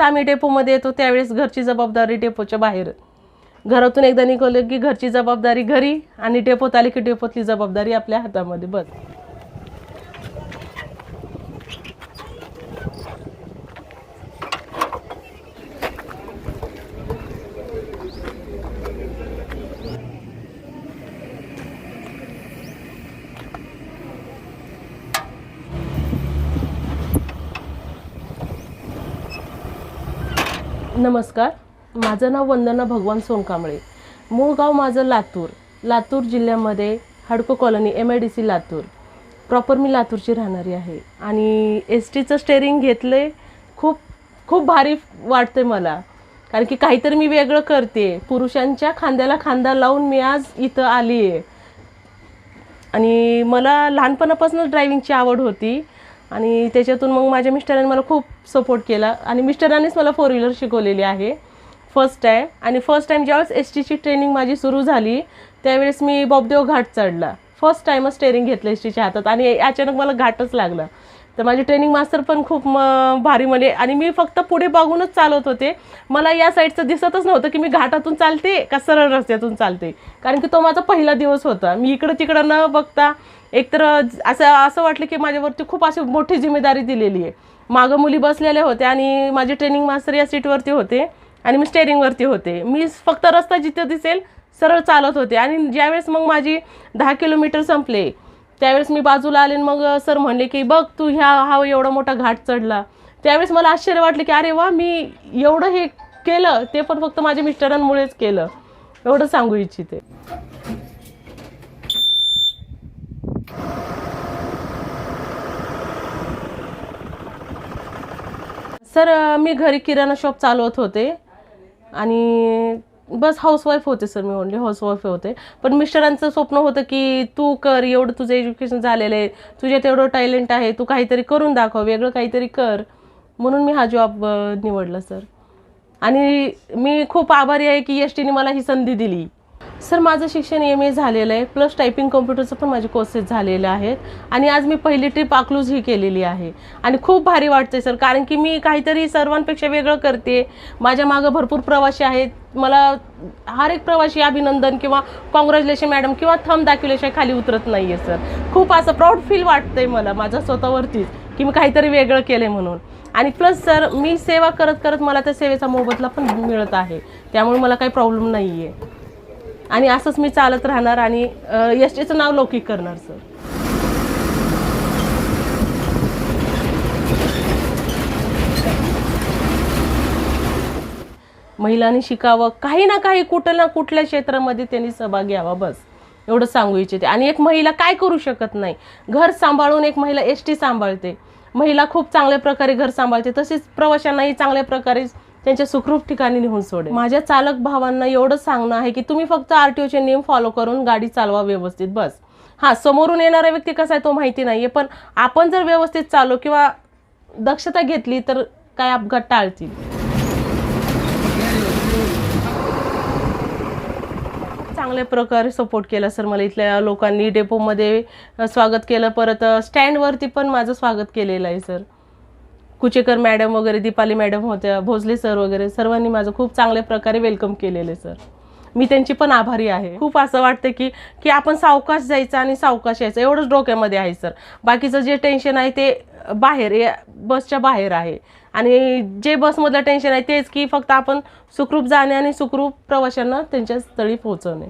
आम्ही डेपोमध्ये येतो त्यावेळेस घरची जबाबदारी डेपोच्या बाहेर. घरातून एकदा निघालं की घरची जबाबदारी घरी आणि डेपोत आली की डेपोतली जबाबदारी आपल्या हातामध्ये. बस. नमस्कार. माझं नाव वंदना भगवान सोनकांबळे. मूळ गाव माझं लातूर. लातूर जिल्ह्यामध्ये हडको colony M I D C Latur. Proper मी लातूरची राहणारी आहे. आणि एस टीचं स्टेअरिंग घेतलं खूप खूप भारी वाटते मला. कारण की काहीतरी मी वेगळं करते पुरुषांच्या खांद्याला खांदा लावून मी आज इथं आली आहे आणि मला लहानपणापासूनच ड्रायव्हिंगची आवड होती. आणि त्याच्यातून मग माझ्या मिस्टरांनी मला खूप सपोर्ट केला. आणि मिस्टरांनीच मला फोर व्हीलर शिकवलेली आहे. फर्स्ट टाईम आणि फर्स्ट टाईम ज्यावेळेस एस टीची ट्रेनिंग माझी सुरू झाली त्यावेळेस मी बॉबदेव घाट चढला. फर्स्ट टाईमच स्टेअरिंग घेतलं एस टीच्या हातात. आणि अचानक मला घाटच लागला. तर माझे ट्रेनिंग मास्टर पण खूप म भारी म्हणजे आणि मी फक्त पुढे बघूनच चालवत होते. मला या साईडचं दिसतच नव्हतं की मी घाटातून चालते का सरळ रस्त्यातून चालते. कारण की तो माझा पहिला दिवस होता. मी इकडं तिकडं न बघता एकतर असं असं वाटलं की माझ्यावरती खूप अशी मोठी जिम्मेदारी दिलेली आहे. मागं मुली बसलेल्या होत्या आणि माझे ट्रेनिंग मास्टर या सीटवरती होते आणि मी स्टेअरिंगवरती होते. मी फक्त रस्ता जिथे दिसेल सरळ चालत होते. आणि ज्यावेळेस मग माझी दहा किलोमीटर संपले त्यावेळेस मी बाजूला आले मग सर म्हणले की बघ तू ह्या हा एवढा मोठा घाट चढला. त्यावेळेस मला आश्चर्य वाटलं की अरे वा मी एवढं हे केलं ते पण फक्त माझ्या मिस्टरांमुळेच केलं. एवढं सांगू इच्छिते. सर मी घरी किराणा शॉप चालवत होते आणि बस हाऊसवाईफ होते सर मी ओनली हाऊसवाईफ होते. पण मिस्टरांचं स्वप्न होतं की तू कर एवढं तुझं एज्युकेशन झालेलं आहे तुझ्यात एवढं टॅलेंट आहे तू काहीतरी करून दाखव वेगळं काहीतरी कर. म्हणून मी हा जॉब निवडला सर आणि मी खूप आभारी आहे की एस टीने मला ही संधी दिली. सर माझं शिक्षण एम ए झालेलं आहे प्लस टायपिंग कॉम्प्युटरचं पण माझे कोर्सेस झालेले आहेत. आणि आज मी पहिली ट्रिप अकलूज ही केलेली आहे. आणि खूप भारी वाटते सर कारण की मी काहीतरी सर्वांपेक्षा वेगळं करते. माझ्या मागं भरपूर प्रवासी आहेत. मला हर एक प्रवासी अभिनंदन किंवा कॉंग्रॅच्युलेशन मॅडम किंवा थम दाखवल्याशिवाय खाली उतरत नाही आहे सर. खूप असं प्राऊड फील वाटतंय मला माझ्या स्वतःवरतीच की मी काहीतरी वेगळं केलं आहे म्हणून. आणि प्लस सर मी सेवा करत करत मला त्या सेवेचा मोबदला पण मिळत आहे. त्यामुळे मला काही प्रॉब्लेम नाही आहे आणि असंच मी चालत राहणार आणि एस टीचं नाव लौकिक करणार सर. महिलांनी शिकावं काही ना काही कुठं ना कुठल्या क्षेत्रामध्ये त्यांनी सहभाग घ्यावा बस. एवढं सांगू इच्छिते. आणि एक महिला काय करू शकत नाही? घर सांभाळून एक महिला एस टी सांभाळते. महिला खूप चांगल्या प्रकारे घर सांभाळते. तसेच प्रवाशांनाही चांगल्या प्रकारे त्यांच्या सुखरूप ठिकाणी नेऊन सोडे माझ्या चालक भावांना एवढं सांगणं आहे की तुम्ही फक्त आर टी ओचे नियम फॉलो करून गाडी चालवा व्यवस्थित बस. हां समोरून येणारा व्यक्ती कसा आहे तो माहिती नाही आहे पण आपण जर व्यवस्थित चालू किंवा दक्षता घेतली तर काय अपघात टाळतील. चांगल्या प्रकारे सपोर्ट केला सर मला इथल्या लोकांनी. डेपोमध्ये स्वागत केलं. परत स्टँडवरती पण माझं स्वागत केलेलं आहे सर. कुचेकर मॅडम वगैरे दीपाली मॅडम होत्या भोसले सर वगैरे सर्वांनी माझं खूप चांगल्या प्रकारे वेलकम केलेले सर मी त्यांची पण आभारी आहे. खूप असं वाटतं की की आपण सावकाश जायचं आणि सावकाश यायचं. एवढंच डोक्यामध्ये आहे सर बाकीचं जे टेन्शन आहे ते बाहेर या बसच्या बाहेर आहे. आणि जे बसमधलं टेन्शन आहे तेच की फक्त आपण सुखरूप जाणे आणि सुखरूप प्रवाशांना त्यांच्या स्थळी पोहोचवणे.